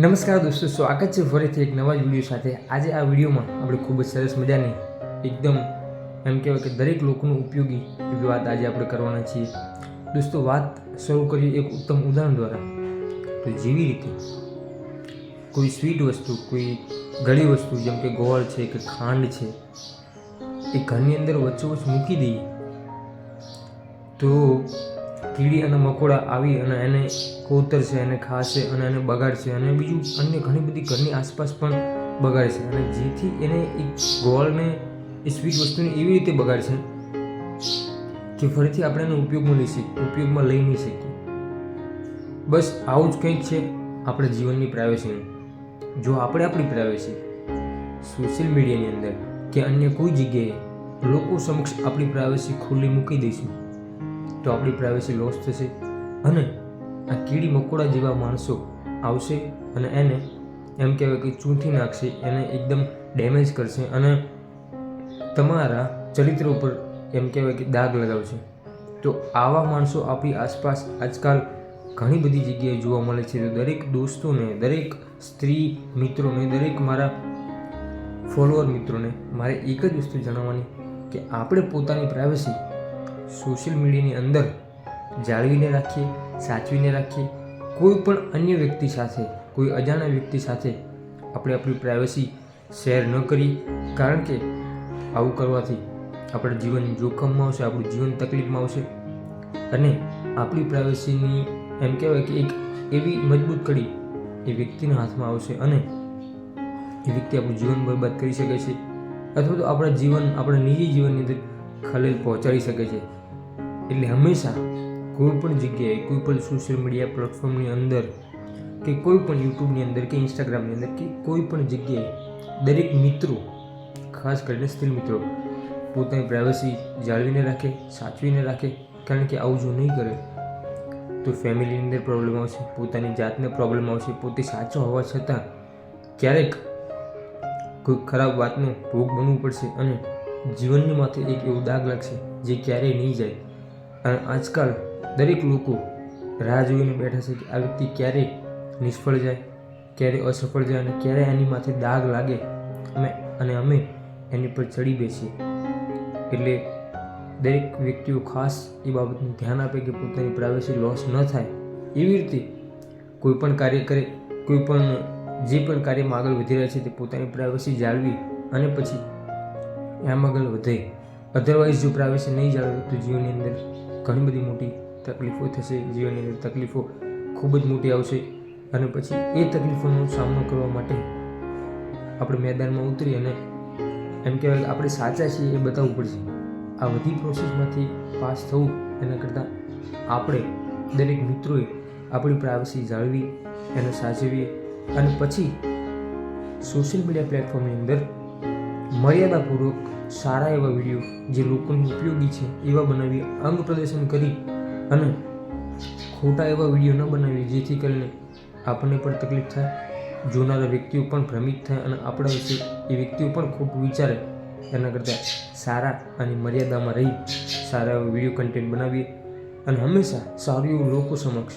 નમસ્કાર દોસ્તો, સ્વાગત છે ફરીથી એક નવા જ વીડિયો સાથે. આજે આ વિડીયોમાં આપણે ખૂબ જ સરસ મજાની, એકદમ એમ કહેવાય કે દરેક લોકોનું ઉપયોગી એવી વાત આજે આપણે કરવાના છીએ. દોસ્તો, વાત શરૂ કરીએ એક ઉત્તમ ઉદાહરણ દ્વારા. તો જેવી રીતે કોઈ સ્વીટ વસ્તુ, કોઈ ગળી વસ્તુ, જેમ કે ગોળ છે, કે ખાંડ છે, એ ઘરની અંદર વચ્ચોવચ્ચ મૂકી દઈએ, તો કીડી અને મકોડા આવી અને એને કોતરશે એને ખાશે અને એને બગાડશે અને બીજું અન્ય ઘણી બધી ઘરની આસપાસ પણ બગાડશે અને જેથી એને એક ગોળને એ સ્વીટ વસ્તુને એવી રીતે બગાડશે કે ફરીથી આપણે એનો ઉપયોગમાં લઈ શકીએ, ઉપયોગમાં લઈ નહીં શકીએ. બસ આવું જ કંઈક છે આપણા જીવનની પ્રાઇવેસીનું જો આપણે આપણી પ્રાઇવેસી સોશિયલ મીડિયાની અંદર કે અન્ય કોઈ જગ્યાએ લોકો સમક્ષ આપણી પ્રાઇવેસી ખુલ્લી મૂકી દઈશું તો આપણી પ્રાઇવેસી લોસ થશે. અને આ કીડી મકોડા જેવા માણસો આવશે અને એને એમ કહેવાય કે ચૂંથી નાખશે, એને એકદમ ડેમેજ કરશે અને તમારા ચરિત્ર ઉપર એમ કહેવાય કે દાગ લગાવશે. તો આવા માણસો આપણી આસપાસ આજકાલ ઘણી બધી જગ્યાએ જોવા મળે છે. તો દરેક દોસ્તોને, દરેક સ્ત્રી મિત્રોને, દરેક મારા ફોલોઅર મિત્રોને મારે એક જ વસ્તુ જણાવવાની કે આપણે પોતાની પ્રાઇવસી સોશિયલ મીડિયાની અંદર જાળવીને રાખીએ, સાચવીને રાખીએ. કોઈ પણ અન્ય વ્યક્તિ સાથે, કોઈ અજાણ્યા વ્યક્તિ સાથે આપણે આપણી પ્રાઇવસી શેર ન કરીએ. કારણ કે આવું કરવાથી આપણા જીવન જોખમમાં આવશે, આપણું જીવન તકલીફમાં આવશે. અને આપણી પ્રાઇવસીની એમ કહેવાય કે એક એવી મજબૂત કડી એ વ્યક્તિના હાથમાં આવશે અને એ વ્યક્તિ આપણું જીવન બરબાદ કરી શકે છે. અથવા તો આપણા જીવન, આપણા નિજી જીવનની અંદર ખલેલ પહોંચાડી શકે છે. એટલે હંમેશા કોઈ પણ જગ્યાએ, કોઈ પણ સોશિયલ મીડિયા પ્લેટફોર્મની અંદર કે કોઈ પણ યુટ્યુબની અંદર કે ઇન્સ્ટાગ્રામની અંદર કે કોઈ પણ જગ્યાએ દરેક મિત્રો, ખાસ કરીને સ્ત્રી મિત્રો, પોતાની પ્રાઇવસી જાળવીને રાખે, સાચવીને રાખે, કારણ કે આવું જો નહીં કરે, તો ફેમિલીની અંદર પ્રોબ્લેમ આવશે, પોતાની જાતને પ્રોબ્લેમ આવશે, પોતે સાચો હોવા છતાં ક્યારેક કોઈ ખરાબ વાતનો ભોગ બનવું પડશે અને જીવનની માથે એક એવો દાગ લાગશે જે ક્યારેય નહીં જાય. અને આજકાલ દરેક લોકો રાહ જોઈને બેઠા છે કે આ વ્યક્તિ ક્યારે નિષ્ફળ જાય, ક્યારે અસફળ જાય અને ક્યારે એની માથે દાગ લાગે અમે અને અમે એની પર ચડી બેસીએ. એટલે દરેક વ્યક્તિઓ ખાસ એ બાબતનું ધ્યાન આપે કે પોતાની પ્રાઇવસી લોસ ન થાય. એવી રીતે કોઈ પણ કાર્ય કરે, કોઈ પણ જે પણ કાર્યમાં આગળ વધી રહ્યા છે તે પોતાની પ્રાઇવસી જાળવી અને પછી એમ આગળ વધે. અધરવાઇઝ જો પ્રાઇવસી નહીં જાળવે તો જીવનની અંદર ઘણી બધી મોટી તકલીફો થશે, જીવનની અંદર તકલીફો ખૂબ જ મોટી આવશે. અને પછી એ તકલીફોનો સામનો કરવા માટે આપણે મેદાનમાં ઉતરી અને એમ કહેવાય આપણે સાચા છીએ એ બતાવવું પડશે. આ બધી પ્રોસેસમાંથી પાસ થવું એના કરતાં આપણે દરેક મિત્રોએ આપણી પ્રાઇવસી જાળવી, એને સાચવીએ. અને પછી સોશિયલ મીડિયા પ્લેટફોર્મની અંદર મર્યાદાપૂર્વક સારા એવા વીડિયો જે લોકોને ઉપયોગી છે, એવા બનાવી અંગ પ્રદર્શન કરી અને ખોટા એવા વીડિયો ન બનાવી જેથી કરીને આપણને પણ તકલીફ થાય, જોનારા વ્યક્તિઓ પણ ભ્રમિત થાય અને આપણા વિશે એ વ્યક્તિઓ પણ ખોટું વિચારે. એના કરતાં સારા અને મર્યાદામાં રહી સારા એવા વીડિયો કન્ટેન્ટ બનાવીએ અને હંમેશા સારું એવું લોકો સમક્ષ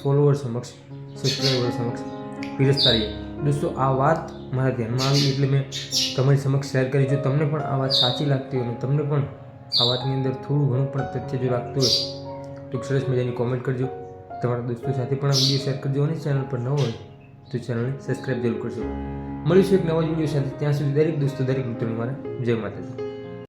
ફોલોવર સમક્ષ સબસ્ક્રાઈબર સમક્ષ પીરસતા રહીએ. દોસ્તો, આ વાત મારા ધ્યાનમાં આવી એટલે મેં તમારી સમક્ષ શેર કરી. જો તમને પણ આ વાત સાચી લાગતી હોય અને તમને પણ આ વાતની અંદર થોડું ઘણું પણ તથ્ય જો લાગતું હોય, તો સરસ મજાની કોમેન્ટ કરજો. તમારા દોસ્તો સાથે પણ આ વીડિયો શેર કરજો અને ચેનલ પર ન હોય તો ચેનલને સબસ્ક્રાઈબ જરૂર કરજો. મળીશું એક નવા વીડિયો સાથે. ત્યાં સુધી દરેક દોસ્તો, દરેક મિત્રોને મારા જય માતાજી.